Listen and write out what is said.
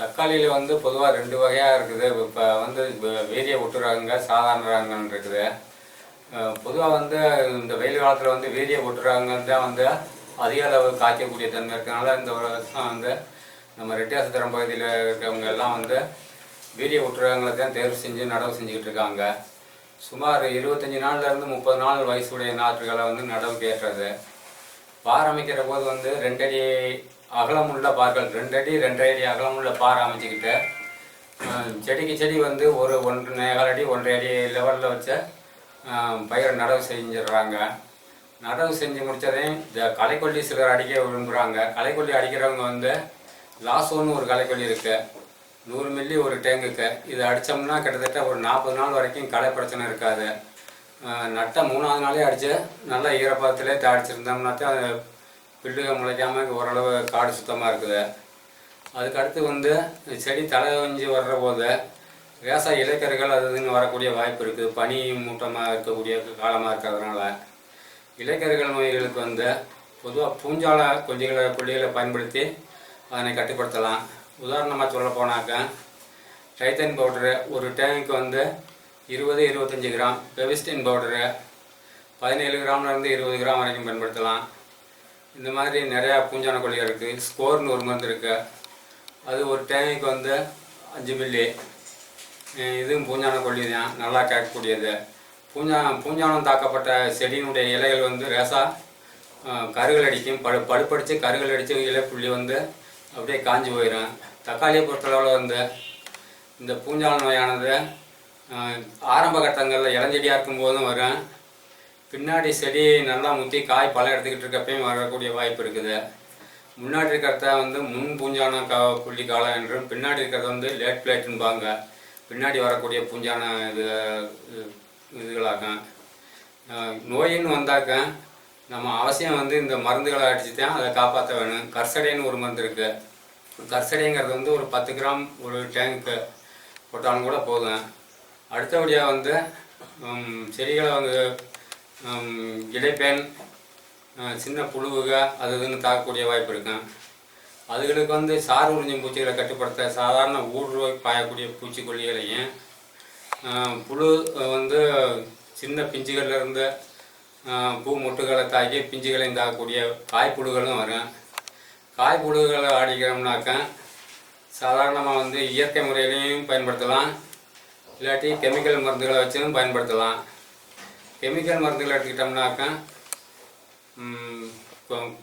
தக்காளியில் வந்து பொதுவாக ரெண்டு வகையாக இருக்குது. இப்போ வந்து வீரிய ஒட்டு ரகங்க சாதாரண ரகங்கன்னு இருக்குது பொதுவாக வந்து இந்த வெயில் காலத்தில் வந்து வீரிய ஒட்டு ரகங்கள் தான் வந்து அதிக அளவு காய்க்கக்கூடிய தன்மை இருக்கிறதுனால இந்த ஒரு வருஷம் வந்து நம்ம ரெட்டியாசத்திரம் பகுதியில் இருக்கிறவங்க எல்லாம் வந்து வீரிய ஒட்டு ரகங்களை தான் தேர்வு செஞ்சு நடவு செஞ்சுக்கிட்டு இருக்காங்க. சுமார் இருபத்தஞ்சி நாள்லேருந்து முப்பது நாள் வயசுடைய நாற்றுகளை வந்து நடவுக்கு ஏற்றது. பார் அமைக்கிற போது வந்து ரெண்டடி அகலமுள்ள பார்கள் ரெண்டடி ரெண்டரை அடி அகலமுள்ள பார் அமைச்சிக்கிட்டு செடிக்கு செடி வந்து ஒரு ஒன்று நேகால் அடி ஒன்றரை அடி லெவலில் வச்ச பயிரை பயிர் நடவு செஞ்சிடுறாங்க. நடவு செஞ்சு முடிச்சதையும் இந்த களைக்கொல்லி சிலர் அடிக்க விரும்புகிறாங்க களைக்கொல்லி அடிக்கிறவங்க வந்து லாசோன்னு ஒரு களைக்கொல்லி இருக்குது நூறு மில்லி ஒரு டேங்குக்கு இது அடித்தோம்னா கிட்டத்தட்ட ஒரு நாற்பது நாள் வரைக்கும் களை பிரச்சனை இருக்காது. நட்ட மூணாவது நாளே அடித்து நல்லா ஈரப்பதத்திலே அடிச்சிருந்தோம்னா அது பில்லுக முளைக்காமல் ஓரளவு காடு சுத்தமாக இருக்குது. அதுக்கடுத்து வந்து செடி தலை வஞ்சி வர்ற போது வேசா இலைக்கருகள் அது இதுன்னு வரக்கூடிய வாய்ப்பு இருக்குது பனி மூட்டமாக இருக்கக்கூடிய காலமாக இருக்கிறதுனால. இலைக்கருகள் நோய்களுக்கு வந்து பொதுவாக பூஞ்சால கொஞ்சங்களை கொல்லிகளை பயன்படுத்தி அதனை கட்டுப்படுத்தலாம். உதாரணமாக சொல்ல போனாக்கா டைத்தன் பவுடரு ஒரு டேங்க்கு வந்து இருபது இருபத்தஞ்சி கிராம் பெவிஸ்டின் பவுடரு பதினேழு கிராம்லேருந்து இருபது கிராம் வரைக்கும் பயன்படுத்தலாம். இந்த மாதிரி நிறையா பூஞ்சான கொல்லிகள் இருக்குது ஸ்கோர்னு ஒரு மருந்து இருக்குது அது ஒரு டேங்குக்கு வந்து அஞ்சு மில்லி. இதுவும் பூஞ்சான கொல்லி தான். நல்லா கேட்கக்கூடியது பூஞ்சா பூஞ்சானம் தாக்கப்பட்ட செடியினுடைய இலைகள் வந்து ரேசாக கருகள் அடிக்கும். படு படுப்படிச்சு கருகள் அடித்து புள்ளி வந்து அப்படியே காஞ்சி போயிடும். தக்காளியை பொறுத்தளவில் வந்து இந்த பூஞ்சான நோயானது ஆரம்ப கட்டங்களில் இளஞ்செடியாக இருக்கும்போதும் வரும் பின்னாடி செடி நல்லா முத்தி காய் பழம் எடுத்துக்கிட்டு இருக்கப்பையும் வரக்கூடிய வாய்ப்பு இருக்குது. முன்னாடி இருக்கிறத வந்து முன் பூஞ்சான கா புள்ளி காலம் என்றும் பின்னாடி இருக்கிறது வந்து லேட் பிளேட்டுன்பாங்க. பின்னாடி வரக்கூடிய பூஞ்சான இது இதுகளாகும் நோயின்னு வந்தாக்க நம்ம அவசியம் வந்து இந்த மருந்துகளை அடிச்சு தான் அதை காப்பாற்ற வேணும். கர்சடைன்னு ஒரு மருந்து இருக்குது கர்சடைங்கிறது வந்து ஒரு பத்து கிராம் ஒரு டேங்க்கு போட்டாலும் கூட போதும். அடுத்தபடியாக வந்து செடிகளை வந்து இடைப்பேன் சின்ன புழுவுக அது இதுன்னு தாக்கக்கூடிய வாய்ப்பு இருக்கும் அதுகளுக்கு வந்து சார் உறிஞ்சும் பூச்சிகளை கட்டுப்படுத்த சாதாரண ஊடுருவாய் பாயக்கூடிய பூச்சிக்கொல்லிகளையும் புழு வந்து சின்ன பிஞ்சுகள்லேருந்து பூ மொட்டுகளை தாக்கி பிஞ்சுகளையும் தாக்கக்கூடிய காய்ப்புழுகளும் வரும். காய்ப்புழுகளை அடிக்கிறோம்னாக்க சாதாரணமாக வந்து இயற்கை முறையிலையும் பயன்படுத்தலாம். இல்லாட்டி கெமிக்கல் மருந்துகளை வச்சும் பயன்படுத்தலாம். கெமிக்கல் மருந்துகளை எடுத்துக்கிட்டோம்னாக்கா ம், கொ-